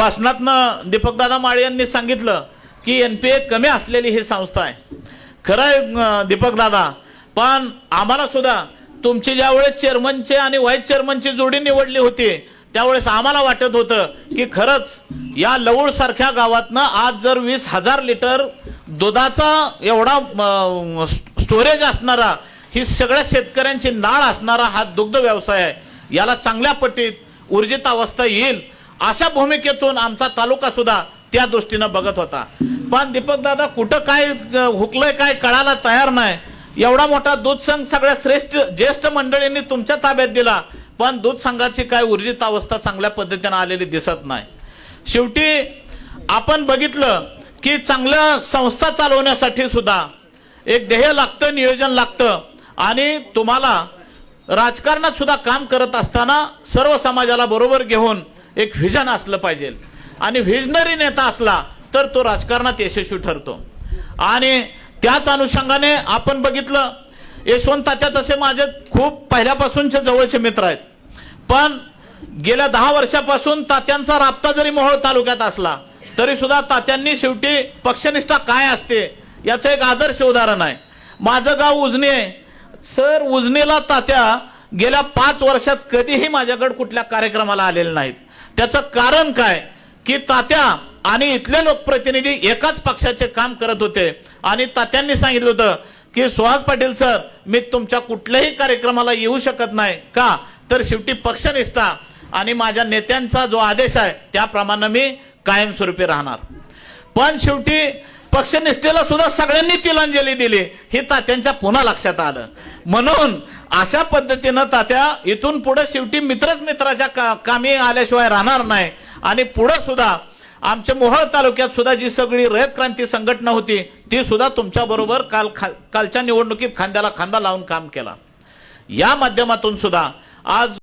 भाषणातनं दीपकदादा माळे यांनी सांगितलं की एन पी ए कमी असलेली ही संस्था आहे. खरं आहे दीपकदादा पण आम्हाला सुद्धा तुमची ज्यावेळेस चेअरमनचे आणि व्हाईस चेअरमनची जोडी निवडली होती त्यावेळेस आम्हाला वाटत होतं की खरंच या लवूळसारख्या गावातनं आज जर वीस हजार लिटर दुधाचा एवढा स्टोरेज असणारा ही सगळ्या शेतकऱ्यांची नाळ असणारा हा दुग्ध व्यवसाय आहे याला चांगल्या पटीत ऊर्जित अवस्था येईल अशा भूमिकेतून आमचा तालुका सुद्धा त्या दृष्टीनं बघत होता. पण दीपक दादा कुठं काय हुकलंय काय कळायला तयार नाही. एवढा मोठा दूध संघ सगळ्या श्रेष्ठ ज्येष्ठ मंडळींनी तुमच्या ताब्यात दिला पण दूध संघाची काय ऊर्जित अवस्था चांगल्या पद्धतीनं आलेली दिसत नाही. शेवटी आपण बघितलं की चांगल्या संस्था चालवण्यासाठी सुद्धा एक ध्येय लागतं नियोजन लागतं आणि तुम्हाला राजकारणात सुद्धा काम करत असताना सर्व समाजाला बरोबर घेऊन एक व्हिजन असलं पाहिजे. आणि व्हिजनरी नेता असला तर तो राजकारणात यशस्वी ठरतो. आणि त्याच अनुषंगाने आपण बघितलं यशवंत तात्या तसे माझे खूप पहिल्यापासूनचे जवळचे मित्र आहेत. पण गेल्या दहा वर्षापासून तात्यांचा राबता जरी मोहोळ तालुक्यात असला तरी सुद्धा तात्यांनी शेवटी पक्षनिष्ठा काय असते याचं एक आदर्श उदाहरण आहे. माझं गाव उजनी आहे. सर उजनीला तात्या गेल्या पाच वर्षात कधीही माझ्याकडे कुठल्या कार्यक्रमाला आलेले नाहीत. त्याचं कारण काय? की तात्या आणि इथले लोकप्रतिनिधी एकाच पक्षाचे काम करत होते. आणि तात्यांनी सांगितलं होतं की सुहास पाटील सर मी तुमच्या कुठल्याही कार्यक्रमाला येऊ शकत नाही. का? तर शेवटी पक्षनिष्ठा आणि माझ्या नेत्यांचा जो आदेश आहे त्याप्रमाणे मी कायमस्वरूपी राहणार. पण शेवटी पक्षनिष्ठेला सुद्धा सगळ्यांनी तिलांजली दिली. हे तात्यांच्या पुन्हा लक्षात आलं. म्हणून अशा पद्धतीनं तात्या इथून पुढे शेवटी मित्रच मित्राच्या का कामी आल्याशिवाय राहणार नाही. आणि पुढं सुद्धा आमच्या मोहळ तालुक्यात सुद्धा जी सगळी रयत क्रांती संघटना होती ती सुद्धा तुमच्या बरोबर काल खा कालच्या निवडणुकीत खांद्याला खांदा लावून काम केला. या माध्यमातून सुद्धा आज